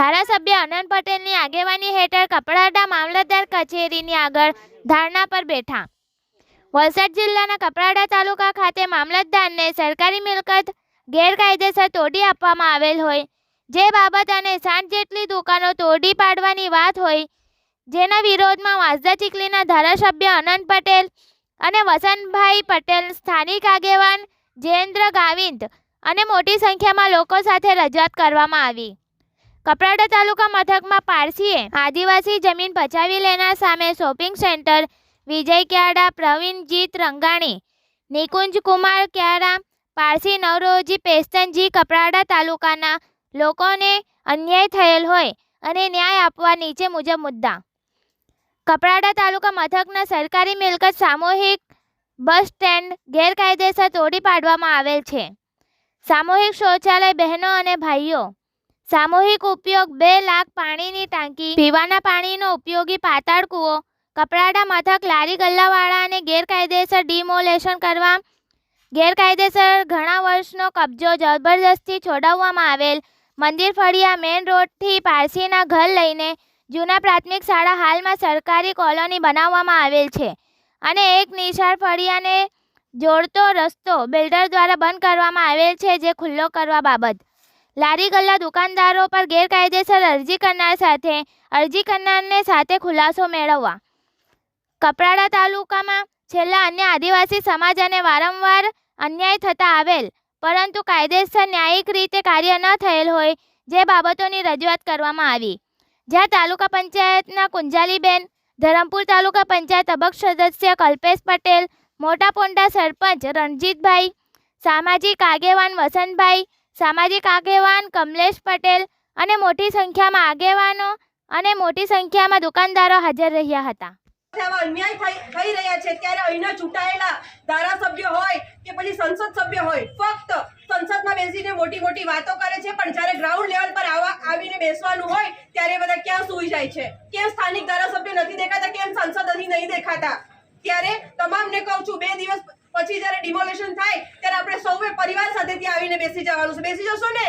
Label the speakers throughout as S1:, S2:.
S1: ધારાસભ્ય અનંત પટેલની આગેવાની હેઠળ કપરાડા મામલતદાર કચેરીની આગળ ધારણા પર બેઠા. વલસાડ જિલ્લાના કપરાડા તાલુકા ખાતે મામલતદારને સરકારી મિલકત ગેરકાયદેસર તોડી આપવામાં આવેલ હોય, જે બાબત અને સાઠ જેટલી દુકાનો તોડી પાડવાની વાત હોય, જેના વિરોધમાં વાંસદા ચીખલીના ધારાસભ્ય અનંત પટેલ અને વસંતભાઈ પટેલ, સ્થાનિક આગેવાન જયેન્દ્ર ગાવિંદ અને મોટી સંખ્યામાં લોકો સાથે રજૂઆત કરવામાં આવી. કપરાડા તાલુકા મથકમાં પારસીએ આદિવાસી જમીન પચાવી લેનાર સામે શોપિંગ સેન્ટર વિજય ક્યાડા, પ્રવીણજીત રંગાણી, નિકુંજ કુમાર ક્યારા પારસી નવરોજી પેસ્તનજી કપરાડા તાલુકાના લોકોને અન્યાય થયેલ હોય અને ન્યાય આપવા નીચે મુજબ મુદ્દા. કપરાડા તાલુકા મથકના સરકારી મિલકત સામૂહિક બસ સ્ટેન્ડ ગેરકાયદેસર તોડી પાડવામાં આવેલ છે. સામૂહિક શૌચાલય બહેનો અને ભાઈઓ સામૂહિક ઉપયોગ બે લાખ પાણીની ટાંકી, પીવાના પાણીનો ઉપયોગી પાતાળ કૂવો, કપરાડા મથક, લારી ગલ્લાવાળાને ગેરકાયદેસર ડિમોલેશન કરવા, ગેરકાયદેસર ઘણા વર્ષનો કબજો જબરદસ્તી છોડાવવામાં આવેલ મંદિર ફળિયા મેઇન રોડથી પારસીના ઘર લઈને જૂના પ્રાથમિક શાળા હાલમાં સરકારી કોલોની બનાવવામાં આવેલ છે અને એક નિશાળ ફળિયાને જોડતો રસ્તો બિલ્ડર દ્વારા બંધ કરવામાં આવેલ છે જે ખુલ્લો કરવા બાબત. લારી ગલ્લા દુકાનદારો પર ગેરકાયદેસર અરજી કરનાર સાથે અરજી કરનારને સાથે ખુલાસો મેળવવા. કપરાડા તાલુકામાં છેલ્લા અન્ય આદિવાસી સમાજ અને વારંવાર અન્યાય થતા આવેલ, પરંતુ કાયદેસર ન્યાયિક રીતે કાર્ય ન થયેલ હોય જે બાબતોની રજૂઆત કરવામાં આવી. જ્યાં તાલુકા પંચાયતના કુંજાલીબેન, ધરમપુર તાલુકા પંચાયત અબક સદસ્ય કલ્પેશ પટેલ, મોટા પોંડા સરપંચ રણજીતભાઈ, સામાજિક આગેવાન વસંતભાઈ સામાજિક આગેવાન કમલેશ પટેલ અને મોટી સંખ્યામાં આગેવાનો અને મોટી સંખ્યામાં દુકાનદારો હાજર રહ્યા હતા.
S2: થઈ રહ્યા છે, ત્યારે અહીંના ચૂંટાયેલા ધારાસભ્ય હોય કે પછી સંસદ સભ્ય હોય, ફક્ત સંસદમાં બેસીને મોટી મોટી વાતો કરે છે, પણ જ્યારે ગ્રાઉન્ડ લેવલ પર આવા, આવીને બેસવાનું હોય, ત્યારે બધા ક્યાં સૂઈ જાય છે? કેમ સ્થાનિક ધારાસભ્ય નથી દેખાતા, કેમ સંસદ અહીં નહીં દેખાતા? ત્યારે તમામને કહું છું, બે દિવસ પછી જ્યારે ડિમોલેશન થાય, ત્યારે આપણે સૌએ સાથે ત્યાં આવીને બેસી જવાનું છે. બેસી જશો ને?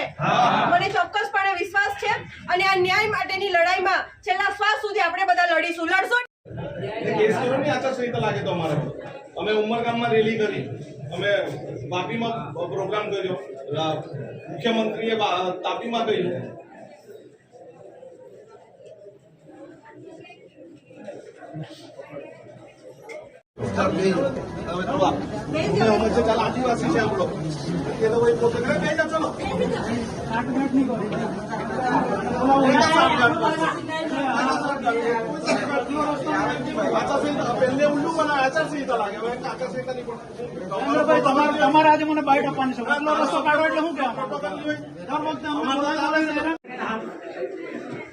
S2: મને ચોક્કસપણે વિશ્વાસ છે અને આ ન્યાય માટેની લડાઈમાં છેલ્લા શ્વાસ સુધી આપણે બધા લડીશું. લડશો
S3: આચારસંહિતા લાગે તો અમારે. અમે ઉમરગામમાં રેલી કરી. અમે વાપીમાં પ્રોગ્રામ કર્યો. મુખ્યમંત્રીએ તાપીમાં કર્યું આદિવાસી છે આમ લોકો એ લોકો પોતે બેસી જાઓ, ચલો
S4: તમારે આજે મને બાઈટ આપવાની છે રસ્તો કાઢો એટલે બોલાવે છે.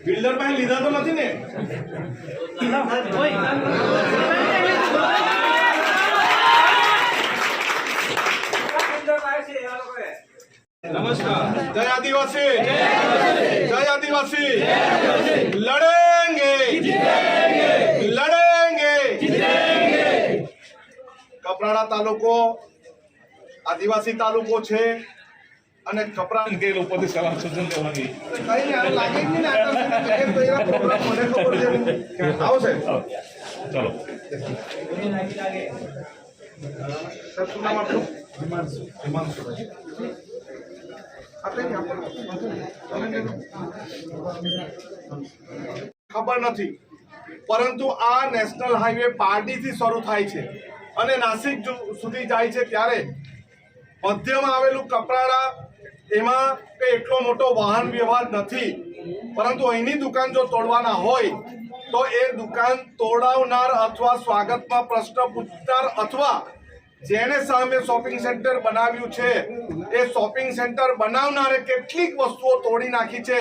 S3: બિલ્ડર પાસે લીધા તો નથી ને આદિવાસી! જય આદિવાસી! लड़ेंगे લડેંગે! કપરાડા તાલુકો આદિવાસી તાલુકો છે અને કપરા
S5: કે ઉપરથી સલાહ સૂચન કરવાની.
S3: કઈ નહીં, લાગે જ ને આચારસંહિતા તો એવા પ્રોગ્રામ મને ખબર છે. આવો સાહેબ
S5: ચલો.
S3: સર શું નામ હિમાંશુ. હિમાંશુભાઈ આપણે નહીં, આપણે. તમે નહીં. ખબર નથી. પરંતુ આ નેશનલ હાઈવે પારડીથી શરૂ થાય છે અને નાસિક સુધી જાય છે ત્યારે મધ્યમાં આવેલું કપરાડા, એમાં કંઈ એટલો મોટો વાહન વ્યવહાર નથી. પરંતુ અહીંની દુકાન જો તોડવાના હોય, તો એ દુકાન તોડાવનાર અથવા સ્વાગતમાં પ્રશ્ન પૂછનાર અથવા જેણે સામે શોપિંગ સેન્ટર બનાવ્યું છે. એ શોપિંગ સેન્ટર બનાવનારે કેટલીક વસ્તુઓ તોડી નાખી છે.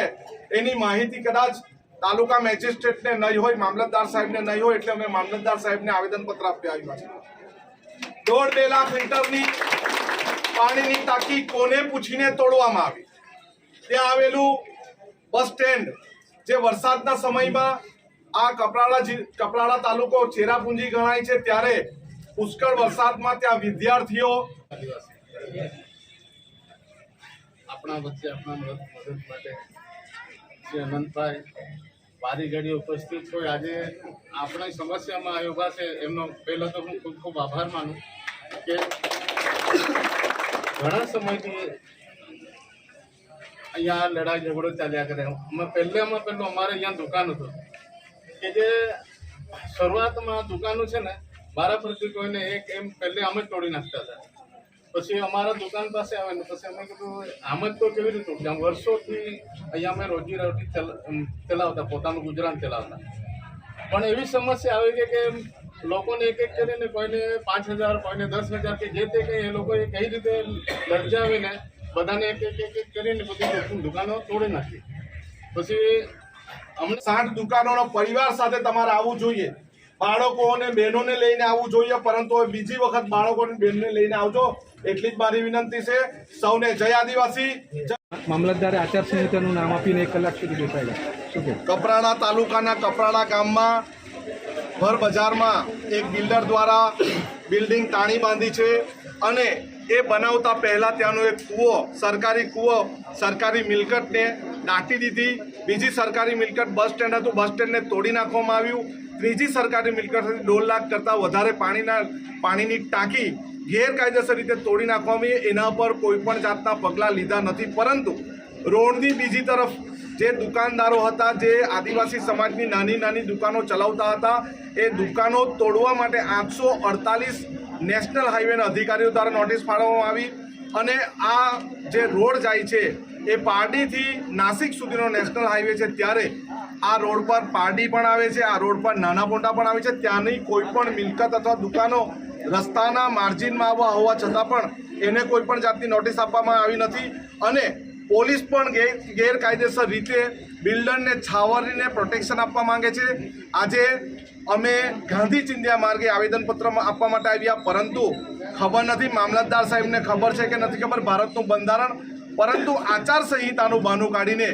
S3: એની માહિતી કદાચ તાલુકા મેજિસ્ટ્રેટને નહીં હોય, મામલતદાર સાહેબને નહીં હોય, એટલે અમે મામલતદાર સાહેબને આવેદનપત્ર આપી આવ્યા છે દોઢ બે લાખ લીટરની પાણીની ટાંકી કોને પૂછીને તોડવામાં આવી? ત્યાં આવેલું બસ સ્ટેન્ડ જે વરસાદના સમયમાં આ કપરાડા કપરાડા તાલુકો ચેરાપુંજી ગણાય છે, ત્યારે પુષ્કળ વરસાદમાં ત્યાં વિદ્યાર્થીઓ
S6: આપણા વચ્ચે આપણા મદદ માટે શ્રી અનંતભાઈ વારી ઘડી ઉપસ્થિત હોય, આજે આપણા સમસ્યામાં આવ્યા છે, એમનો પહેલો તો હું ખૂબ ખૂબ આભાર માનું કે ઘણા સમયથી અહીંયા લડાઈ ઝઘડો ચાલ્યા કરે. અમે પહેલામાં પહેલું અમારે અહીંયા દુકાન હતું કે જે શરૂઆતમાં દુકાનો છે ને મારા પરથી કોઈને એક એમ પહેલે આમ જ તોડી નાખતા હતા. પછી અમારા દુકાન પાસે આવે ને પછી અમે કીધું, આમ જ તો કેવી રીતે તોડશે? વર્ષોથી અહીંયા અમે રોજી રોટી ચલ- ચલાવતા, પોતાનું ગુજરાન ચલાવતા. પણ એવી સમસ્યા આવી કે લોકોને એક એક કરીને કોઈને પાંચ હજાર, કોઈને દસ હજાર કે જે તે કંઈ, એ લોકોએ કઈ રીતે દર્જાવીને બધાને એક એક એક એક કરીને બધી દુકાનો તોડી નાખી. પછી અમને
S3: સાઠ દુકાનોનો પરિવાર સાથે તમારે આવવું જોઈએ. બાળકો અને બહેનોને લઈને આવવું જોઈએ પરંતુ બીજી વખત બાળકો અને બહેનને લઈને આવજો એટલી જ મારી વિનંતી છે. સૌને જય આદિવાસી.
S7: મામલતદારે આચારસંહિતાનું નામ આપીને એક કલાક સુધી બેસાડ્યા. શું કે
S3: કપરાડા તાલુકાના કપરાડા ગામમાં ભર બજારમાં એક બિલ્ડર દ્વારા બિલ્ડિંગ તાણી બાંધી છે અને એ બનાવતા પહેલાં ત્યાંનો એક કૂવો સરકારી કૂવો સરકારી મિલકતને દાટી દીધી. બીજી સરકારી મિલકત બસ સ્ટેન્ડ હતું બસ સ્ટેન્ડને તોડી નાખવામાં આવ્યું. ત્રીજી સરકારી મિલકત હતી. દોઢ લાખ કરતાં વધારે પાણીના પાણીની ટાંકી ગેરકાયદેસર રીતે તોડી નાખવામાં એના પર કોઈપણ જાતના પગલાં લીધા નથી. પરંતુ રોડની બીજી તરફ જે દુકાનદારો હતા, જે આદિવાસી સમાજની નાની નાની દુકાનો ચલાવતા હતા, એ દુકાનો તોડવા માટે આઠસો અડતાલીસ નેશનલ હાઈવેના અધિકારીઓ દ્વારા નોટિસ ફાળવવામાં આવી અને આ જે રોડ જાય છે, એ પારડીથી નાસિક સુધીનો નેશનલ હાઈવે છે. ત્યારે આ રોડ પર પારડી પણ આવે છે, આ રોડ પર નાના મોટા પણ આવે છે. ત્યાંની કોઈ પણ મિલકત અથવા દુકાનો રસ્તાના માર્જિનમાં આવવા હોવા છતાં પણ એને કોઈ પણ જાતની નોટિસ આપવામાં આવી નથી. અને પોલીસ પણ ગેર, ગેરકાયદેસર રીતે બિલ્ડરને છાવરીને પ્રોટેક્શન આપવા માંગે છે. આજે અમે ગાંધી ચિંધ્યા માર્ગે આવેદનપત્ર આપવા માટે આવ્યા, પરંતુ ખબર નથી, મામલતદાર સાહેબને ખબર છે કે નથી ખબર, ભારતનું બંધારણ. પરંતુ આચારસંહિતાનું બહાનું કાઢીને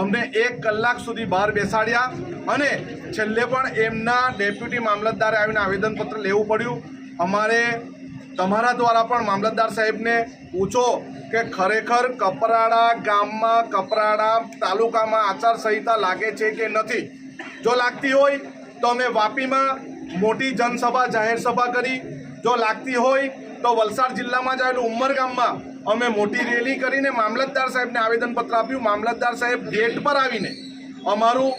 S3: અમને એક કલાક સુધી બહાર બેસાડ્યા અને છેલ્લે પણ એમના ડેપ્યુટી મામલતદારે આવીને આવેદનપત્ર લેવું પડ્યું. અમારે તમારા દ્વારા પણ મામલતદાર સાહેબને પૂછો કે ખરેખર કપરાડા ગામમાં, કપરાડા તાલુકામાં આચારસંહિતા લાગે છે કે નથી? જો લાગતી હોય તો અમે વાપીમાં મોટી જનસભા જાહેર સભા કરી. જો લાગતી હોય તો વલસાડ જિલ્લામાં જ આવેલું ઉમરગામમાં અમે મોટી રેલી કરીને મામલતદાર સાહેબને આવેદનપત્ર આપ્યું. મામલતદાર સાહેબ ગેટ પર આવીને અમારું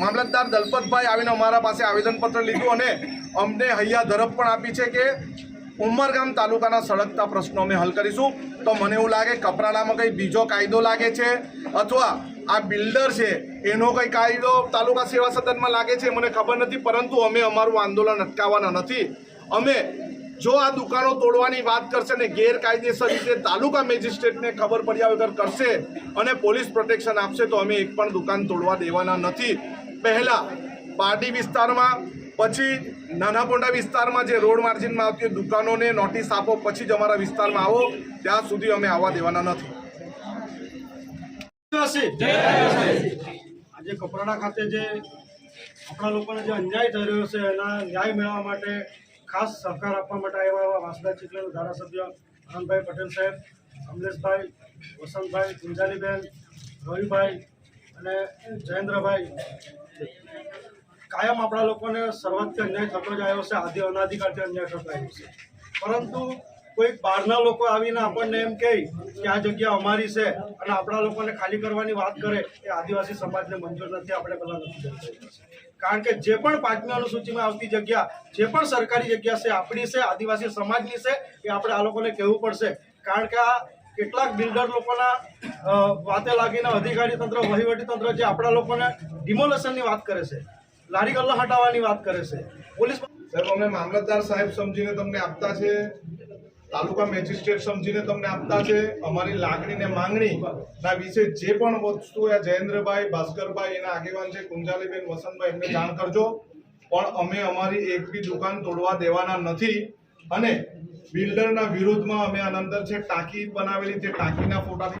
S3: મામલતદાર દલપતભાઈ આવીને અમારા પાસે આવેદનપત્ર લીધું અને અમને હૈયા ધરપ પણ આપી છે કે ઉમરગામ તાલુકાના સળગતા પ્રશ્નો અમે હલ કરીશું. તો મને એવું લાગે કપરાડામાં કંઈ બીજો કાયદો લાગે છે અથવા આ બિલ્ડર છે એનો કંઈ કાયદો તાલુકા સેવા સદનમાં લાગે છે, મને ખબર નથી. પરંતુ અમે અમારું આંદોલન અટકાવવાના નથી. અમે જો આ દુકાનો તોડવાની વાત કરશે ને ગેરકાયદેસર રીતે તાલુકા મેજિસ્ટ્રેટને ખબર પડ્યા વગર કરશે અને પોલીસ પ્રોટેક્શન આપશે, તો અમે એક પણ દુકાન તોડવા દેવાના નથી. પહેલાં પાર્ટી વિસ્તારમાં, પછી નાના મોટા વિસ્તારમાં જે રોડ માર્જિનમાં આવતી દુકાનોને નોટિસ આપો, પછી જ અમારા વિસ્તારમાં આવો. ત્યાં સુધી અમે આવવા દેવાના નથી.
S4: આજે કપરાડા ખાતે જે આપણા લોકોને જે અન્યાય થઈ રહ્યો છે એના ન્યાય મેળવવા માટે ખાસ સહકાર આપવા માટે આવ્યા એવા વાંસદા ચીખલીના ધારાસભ્ય આનંદભાઈ પટેલ સાહેબ, અમલેશભાઈ, વસંતભાઈ, ગુંજાલીબેન, રવિભાઈ અને જયેન્દ્રભાઈ કાયમ આપણા લોકોને શરૂઆતથી અન્યાય થતો જ આવ્યો છે, આદિ અનાધિકારથી અન્યાય થતો આવ્યો છે પરંતુ કોઈક બહારના લોકો આવીને આપણને એમ કહે કે આ જગ્યા અમારી છે અને આપણા લોકોને ખાલી કરવાની વાત કરે, એ આદિવાસી સમાજને મંજૂર નથી, આપણે પેલા નથી. કારણ કે જે પણ પાંચમી અનુસૂચિમાં આવતી જગ્યા, જે પણ સરકારી જગ્યા છે, આપણી છે, આદિવાસી સમાજની છે, એ આપણે આ લોકોને કહેવું પડશે. કારણ કે આ કેટલાક બિલ્ડર લોકોના વાતે લાગીને અધિકારી તંત્ર, વહીવટી તંત્ર જે આપણા લોકોને ડિમોલેશનની વાત કરે છે, લારી ગલ્લા હટાવવાની વાત કરે છે. પોલીસ
S3: સાહેબ, અમે મામલતદાર સાહેબ સમજીને તમને આપતા છે. તાલુકા મેજિસ્ટ્રેટ સમજીને તમને આપતા છે, અમારી લાગણી ને માંગણી ના વિશે જે પણ વસ્તુ આ જયેન્દ્રભાઈ, ભાસ્કરભાઈ, એના આગેવાન છે, કુંજાલીબેન, વસંતભાઈ, એમને જાણ કરજો. પણ અમે અમારી એક બી દુકાન તોડવા દેવાના નથી અને બિલ્ડરના વિરોધમાં અમે આનંદર છે, ટાંકી બનાવેલી છે, ટાંકીના ફોટા